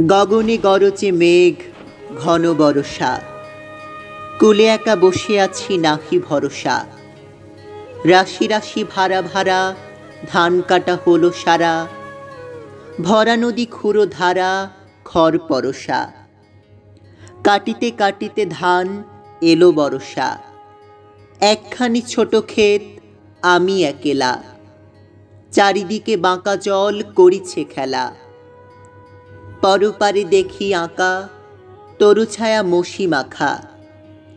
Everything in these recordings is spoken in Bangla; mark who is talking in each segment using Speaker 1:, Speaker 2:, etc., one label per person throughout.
Speaker 1: গগনে গরচে মেঘ, ঘন বরষা। কুলে একা বসে আছি নাহি ভরসা। রাশি রাশি ভাড়া ভাড়া, ধান কাটা হলো সারা। ভরা নদী খুঁড়ো ধারা, খড় পরশা কাটিতে কাটিতে ধান এলো বরষা একখানি ছোট ক্ষেত, আমি একেলা। চারিদিকে বাঁকা জল করিছে খেলা। পরপারে দেখি আঁকা, তরু ছায়া মশি মাখা,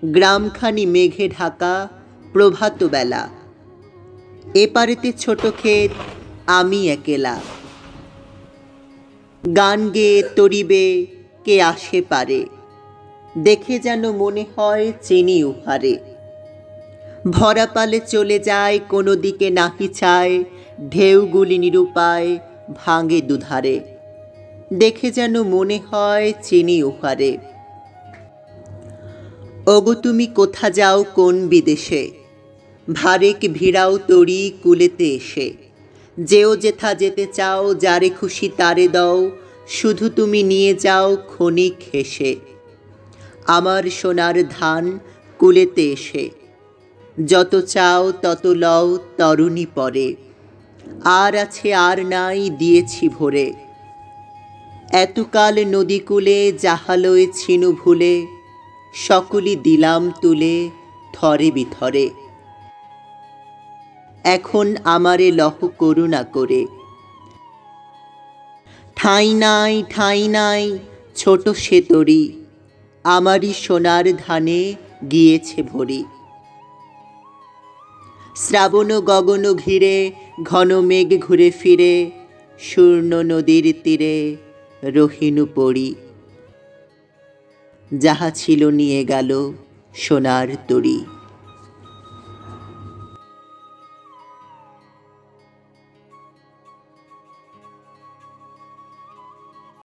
Speaker 1: গ্রামখানি মেঘে ঢাকা, প্রভাত বেলা। এপারেতে ছোট ক্ষেত, আমি একেলা। গান গেয়ে তরিবে কে আসে পারে, দেখে যেন মনে হয় চিনি উহারে। ভরা পালে চলে যায়, কোনো দিকে নাহি চায় ঢেউগুলি নিরুপায় ভাঙে দুধারে। দেখে যেন মনে হয় চিনি উহারে। ওগো তুমি কোথা যাও কোন বিদেশে? ভারেক ভিড়াও তরি কুলেতে এসে। যেও যেথা যেতে চাও, যারে খুশি তারে দাও, শুধু তুমি নিয়ে যাও ক্ষণিক হেসে। আমার সোনার ধান কুলেতে এসে। যত চাও তত লও তরুণী পরে। আর আছে আর নাই দিয়েছি ভরে। এতকাল নদীকূলে যাহালয়ে ছিনু ভুলে সকলি দিলাম তুলে থরে বিথরে। এখন আমারে লহ করুণা করে। ঠাঁই নাই ঠাঁই নাই, ছোট সে তরি, আমারই সোনার ধানে গিয়েছে ভরি। শ্রাবণ গগন ঘিরে, ঘন মেঘ ঘুরে ফিরে, শূর্ণ নদীর তীরে রহিনু পড়ি। যাহা ছিল নিয়ে গেল সোনার তরী।